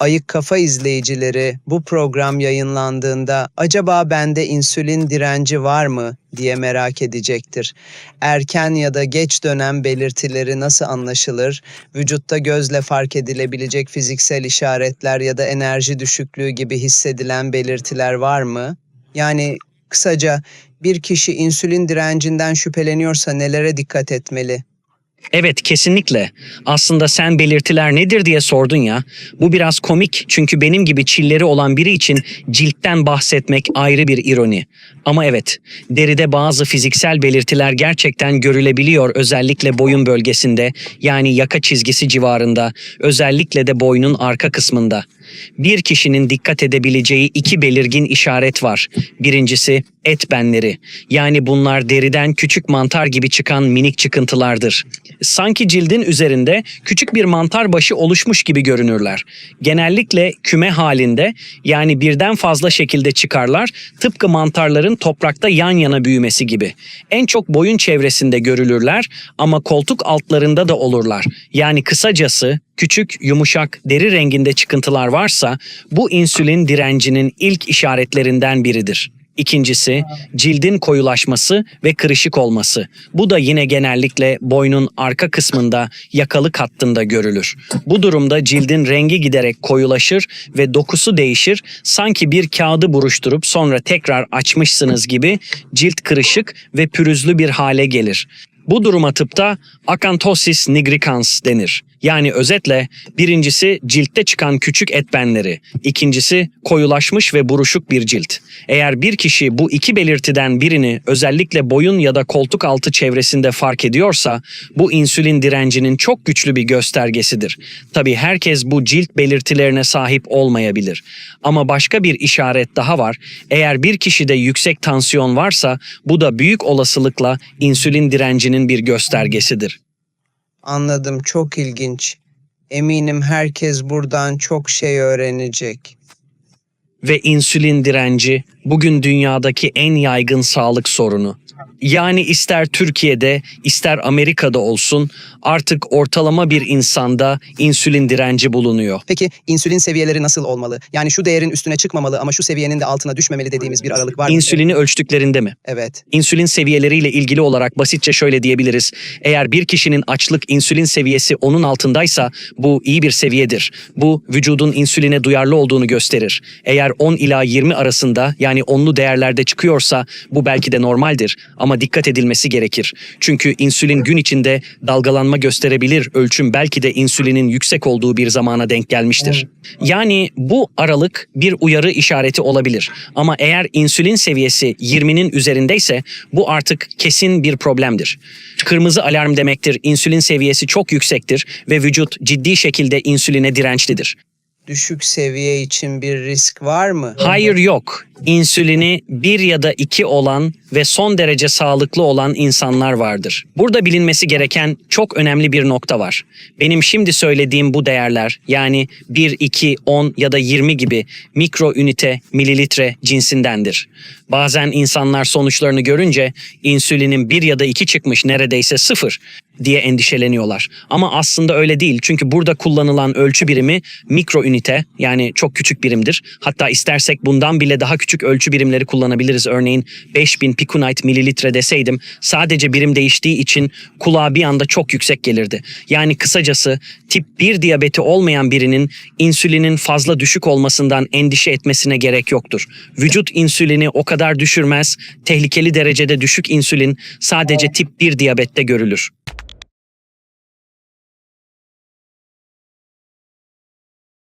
Ayık Kafa izleyicileri bu program yayınlandığında acaba bende insülin direnci var mı diye merak edecektir. Erken ya da geç dönem belirtileri nasıl anlaşılır? Vücutta gözle fark edilebilecek fiziksel işaretler ya da enerji düşüklüğü gibi hissedilen belirtiler var mı? Yani kısaca bir kişi insülin direncinden şüpheleniyorsa nelere dikkat etmeli? Evet kesinlikle. Aslında sen belirtiler nedir diye sordun ya. Bu biraz komik çünkü benim gibi çilleri olan biri için ciltten bahsetmek ayrı bir ironi. Ama evet, deride bazı fiziksel belirtiler gerçekten görülebiliyor özellikle boyun bölgesinde yani yaka çizgisi civarında, özellikle de boynun arka kısmında. Bir kişinin dikkat edebileceği iki belirgin işaret var. Birincisi et benleri. Yani bunlar deriden küçük mantar gibi çıkan minik çıkıntılardır. Sanki cildin üzerinde küçük bir mantar başı oluşmuş gibi görünürler. Genellikle küme halinde yani birden fazla şekilde çıkarlar tıpkı mantarların toprakta yan yana büyümesi gibi. En çok boyun çevresinde görülürler ama koltuk altlarında da olurlar. Yani kısacası küçük, yumuşak, deri renginde çıkıntılar varsa bu insülin direncinin ilk işaretlerinden biridir. İkincisi cildin koyulaşması ve kırışık olması. Bu da yine genellikle boynun arka kısmında yakalık hattında görülür. Bu durumda cildin rengi giderek koyulaşır ve dokusu değişir. Sanki bir kağıdı buruşturup sonra tekrar açmışsınız gibi cilt kırışık ve pürüzlü bir hale gelir. Bu duruma tıpta akanthosis nigricans denir. Yani özetle birincisi ciltte çıkan küçük et benleri, ikincisi koyulaşmış ve buruşuk bir cilt. Eğer bir kişi bu iki belirtiden birini özellikle boyun ya da koltuk altı çevresinde fark ediyorsa bu insülin direncinin çok güçlü bir göstergesidir. Tabi herkes bu cilt belirtilerine sahip olmayabilir. Ama başka bir işaret daha var. Eğer bir kişide yüksek tansiyon varsa bu da büyük olasılıkla insülin direncinin bir göstergesidir. Anladım, çok ilginç. Eminim herkes buradan çok şey öğrenecek. ve insülin direnci bugün dünyadaki en yaygın sağlık sorunu. Yani ister Türkiye'de ister Amerika'da olsun artık ortalama bir insanda insülin direnci bulunuyor. Peki insülin seviyeleri nasıl olmalı? Yani şu değerin üstüne çıkmamalı ama şu seviyenin de altına düşmemeli dediğimiz bir aralık var mı? İnsülini ölçtüklerinde mi? Evet. İnsülin seviyeleriyle ilgili olarak basitçe şöyle diyebiliriz. Eğer bir kişinin açlık insülin seviyesi onun altındaysa bu iyi bir seviyedir. Bu vücudun insüline duyarlı olduğunu gösterir. Eğer 10 ila 20 arasında yani onlu değerlerde çıkıyorsa bu belki de normaldir ama dikkat edilmesi gerekir. Çünkü insülin gün içinde dalgalanma gösterebilir. Ölçüm belki de insülinin yüksek olduğu bir zamana denk gelmiştir. Yani bu aralık bir uyarı işareti olabilir. Ama eğer insülin seviyesi 20'nin üzerindeyse bu artık kesin bir problemdir. Kırmızı alarm demektir. İnsülin seviyesi çok yüksektir ve vücut ciddi şekilde insüline dirençlidir. Düşük seviye için bir risk var mı? Hayır yok. İnsülini bir ya da iki olan ve son derece sağlıklı olan insanlar vardır. Burada bilinmesi gereken çok önemli bir nokta var. Benim şimdi söylediğim bu değerler yani 1, 2, 10 ya da 20 gibi mikro ünite, mililitre cinsindendir. Bazen insanlar sonuçlarını görünce insülinin 1 ya da 2 çıkmış neredeyse sıfır diye endişeleniyorlar. Ama aslında öyle değil. Çünkü burada kullanılan ölçü birimi mikro ünite yani çok küçük birimdir. Hatta istersek bundan bile daha küçük ölçü birimleri kullanabiliriz. Örneğin 5000 piconite mililitre deseydim sadece birim değiştiği için kulağa bir anda çok yüksek gelirdi. Yani kısacası tip 1 diyabeti olmayan birinin insülinin fazla düşük olmasından endişe etmesine gerek yoktur. Vücut insülini o kadar düşürmez. Tehlikeli derecede düşük insülin sadece tip 1 diyabette görülür.